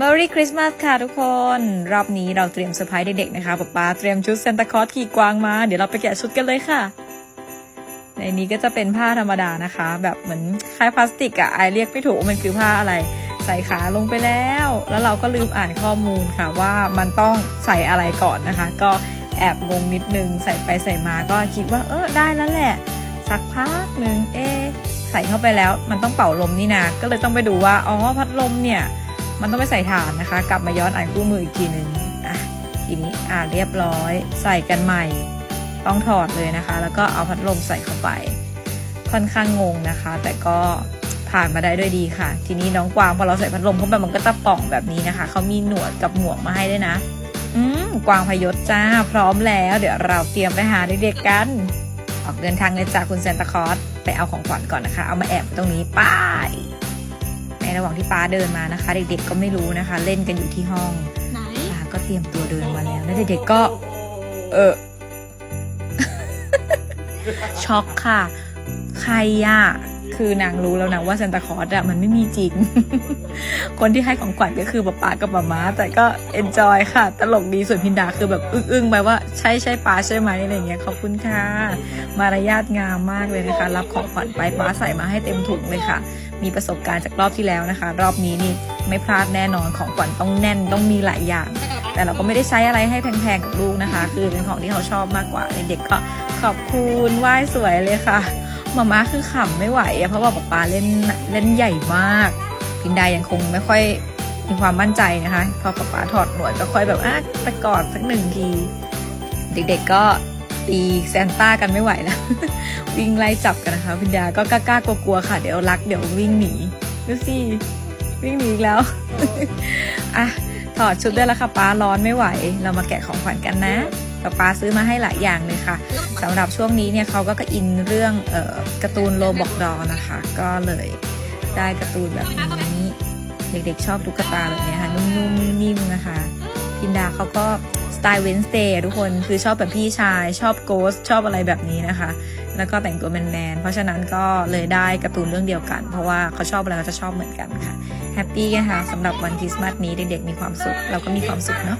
Merry Christmas ค่ะทุกคน รอบนี้เราเตรียมเซอร์ไพรส์เด็กๆนะคะป๊าป๊าเตรียมชุดซานตาคลอสขี่กวางมา เดี๋ยวเราไปแกะชุดกันเลยค่ะ ในนี้ก็จะเป็นผ้าธรรมดานะคะ แบบเหมือนคล้ายพลาสติกอะไอเรียกไม่ถูกมันคือผ้าอะไร ใส่ขาลงไปแล้ว แล้วเราก็ลืมอ่านข้อมูลค่ะว่ามันต้องใส่อะไรก่อนนะคะ ก็แอบงงนิดนึงใส่ไปใส่มาก็คิดว่าเออได้แล้วแหละ สักพักหนึ่งเอใส่เข้าไปแล้วมันต้องเป่าลมนี่นาก็เลยต้องไปดูว่าอ๋อพัดลมเนี่ย มันต้องไปใส่ถ่านนะคะ กลับมาย้อนอ่านคู่มืออีกทีหนึ่งอะทีนี้อ่านเรียบร้อย ใส่กันใหม่ ต้องถอดเลยนะคะ แล้วก็เอาพัดลมใส่เข้าไป ค่อนข้างงงนะคะ แต่ก็ผ่านมาได้ด้วยดีค่ะ ทีนี้น้องกวางพอเราใส่พัดลมเข้าไปมันก็จะป่องแบบนี้นะคะเขามีหนวดกับหมวกมาให้ด้วยนะอืมกวางพยศจ้า พร้อมแล้ว เดี๋ยวเราเตรียมไปหาเด็กๆกัน ออกเดินทางเลยจากคุณเซนตาคอสไปเอาของขวัญก่อนนะคะ เอามาแอบไว้ตรงนี้ป้าย ระหว่างที่ป้าเดินมานะคะ เด็กๆก็ไม่รู้นะคะ เล่นกันอยู่ที่ห้องไหนป้าก็เตรียมตัวเดินมาแล้วแล้วเด็กๆก็ เออ ช็อกค่ะ ใครอะคือนางรู้แล้วนะว่าซานตาคลอสอะมันไม่มีจริง คนที่ให้ของขวัญก็คือป๊าป๊ากับป๊าม้า แต่ก็เอนจอยค่ะ ตลกดีส่วนพินดาคือแบบอึ้งๆไปว่าใช่ใช่ป้าใช่ไหมอะไรอย่างเงี้ยขอบคุณค่ะ มารยาทงามมากเลยนะคะ รับของขวัญไปป้าใส่มาให้เต็มถุงเลยค่ะ มีประสบการณ์จากรอบที่แล้วนะคะ รอบนี้นี่ไม่พลาดแน่นอนของขวัญต้องแน่นต้องมีหลายอย่าง แต่เราก็ไม่ได้ใช้อะไรให้แพงๆกับลูกนะคะ คือเป็นของที่เขาชอบมากกว่าเด็กๆก็ขอบคุณไหว้สวยเลยค่ะมาม่าคือขำไม่ไหวอะเพราะว่าป๊าป๊าเล่นเล่นใหญ่มากพินดายังคงไม่ค่อยมีความมั่นใจนะคะ พอป๊าป๊าถอดหนวดก็ค่อยแบบอะไปกอดสักหนึ่งที เด็กๆก็ ตีแซนต้ากันไม่ไหวแล้ว วิ่งไล่จับกันนะคะพินดาก็กล้ากลัวๆค่ะ เดี๋ยวรักเดี๋ยววิ่งหนีดูสิวิ่งหนีอีกแล้วอะถอดชุดได้แล้วค่ะป้าร้อนไม่ไหว เรามาแกะของขวัญกันนะป๊าป๊าซื้อมาให้หลายอย่างเลยค่ะสำหรับช่วงนี้เนี่ยเขาก็กอินเรื่องเอ่อการ์ตูนโลบอกดอนะคะ ก็เลยได้การ์ตูนแบบนี้ เด็กๆชอบตุ๊กตาแบบนี้ค่ะนุ่มๆนิ่มๆนะคะพินดาเขาก็ ตล์เวนสเ a y ทุกคนคือชอบแบบพี่ชายชอบโกสชอบอะไรแบบนี้นะคะ แล้วก็แต่งตัวแมนๆเพราะฉะนั้นก็เลยได้การ์ตูนเรื่องเดียวกัน เพราะว่าเขาชอบอะไรเราจะชอบเหมือนกันค่ะแฮปปี้กันค่ะสำหรับวันคริสต์มาสนี้เด็กๆมีความสุขเราก็มีความสุขเนาะ